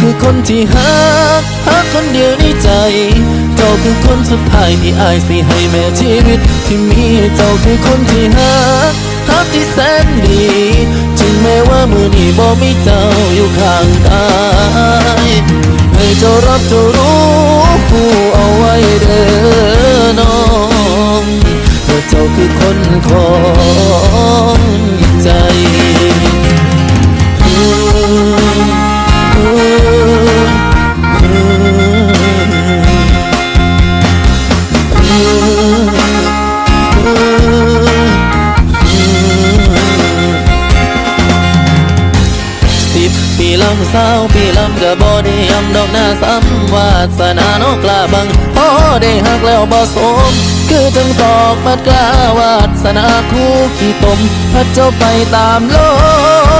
คือคนที่ฮักฮักคนเดียวในใจ เจ้าคือคนสุดท้ายที่อายสิให้แม่ชีวิต ที่มีเจ้าคือคนที่ฮักฮักที่แสนดีจึงแม้ว่ามือนี้บ่มีเจ้าอยู่ข้างกายให้เจ้ารับเจ้ารู้ผู้เอาไว้เด้อน้องว่าเจ้าคือคนขอ สิบปีลำสาวปีลำก็บ่ได้ยำดอกหน้าซ้ำวาสนานกล้าบังพอได้หักแล้วบ่สม คือจังตอกบัดกล้าวาสนาคู่ขี้ตมพัดเจ้าไปตามโลก